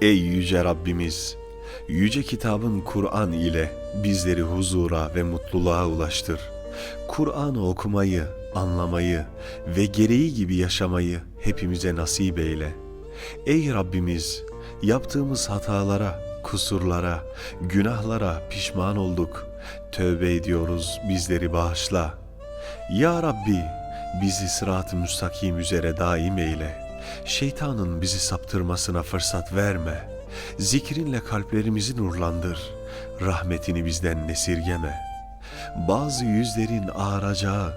Ey yüce Rabbimiz! Yüce kitabın Kur'an ile bizleri huzura ve mutluluğa ulaştır. Kur'an'ı okumayı, anlamayı ve gereği gibi yaşamayı hepimize nasip eyle. Ey Rabbimiz! Yaptığımız hatalara, kusurlara, günahlara pişman olduk. Tövbe ediyoruz, bizleri bağışla. Ya Rabbi, bizi sırat-ı müstakim üzere daim eyle. Şeytanın bizi saptırmasına fırsat verme. Zikrinle kalplerimizi nurlandır. Rahmetini bizden nesirgeme. Bazı yüzlerin ağaracağı,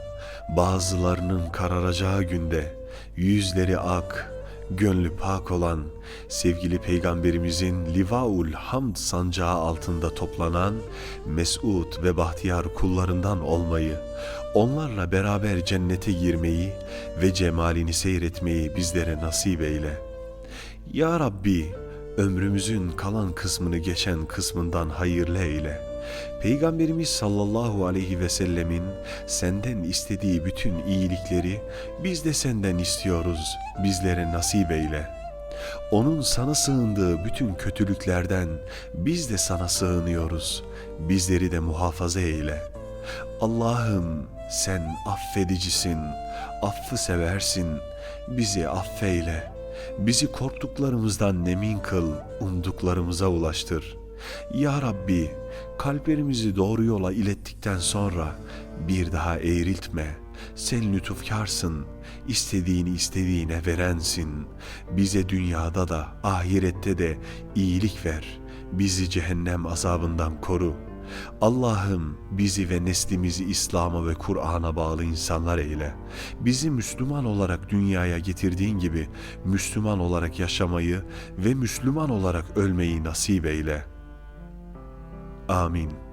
bazılarının kararacağı günde yüzleri ak, gönlü pak olan sevgili peygamberimizin Livaul Hamd sancağı altında toplanan mesut ve bahtiyar kullarından olmayı, onlarla beraber cennete girmeyi ve cemalini seyretmeyi bizlere nasip eyle. Ya Rabbi, ömrümüzün kalan kısmını geçen kısmından hayırlı eyle. Peygamberimiz sallallahu aleyhi ve sellemin senden istediği bütün iyilikleri biz de senden istiyoruz. Bizlere nasip eyle. Onun sana sığındığı bütün kötülüklerden biz de sana sığınıyoruz. Bizleri de muhafaza eyle. Allah'ım sen affedicisin, affı seversin. Bizi affeyle. Bizi korktuklarımızdan nemin kıl, umduklarımıza ulaştır. Ya Rabbi, kalplerimizi doğru yola ilettikten sonra bir daha eğriltme. Sen lütufkarsın, istediğini istediğine verensin. Bize dünyada da ahirette de iyilik ver. Bizi cehennem azabından koru. Allah'ım bizi ve neslimizi İslam'a ve Kur'an'a bağlı insanlar eyle. Bizi Müslüman olarak dünyaya getirdiğin gibi Müslüman olarak yaşamayı ve Müslüman olarak ölmeyi nasip eyle. Amin.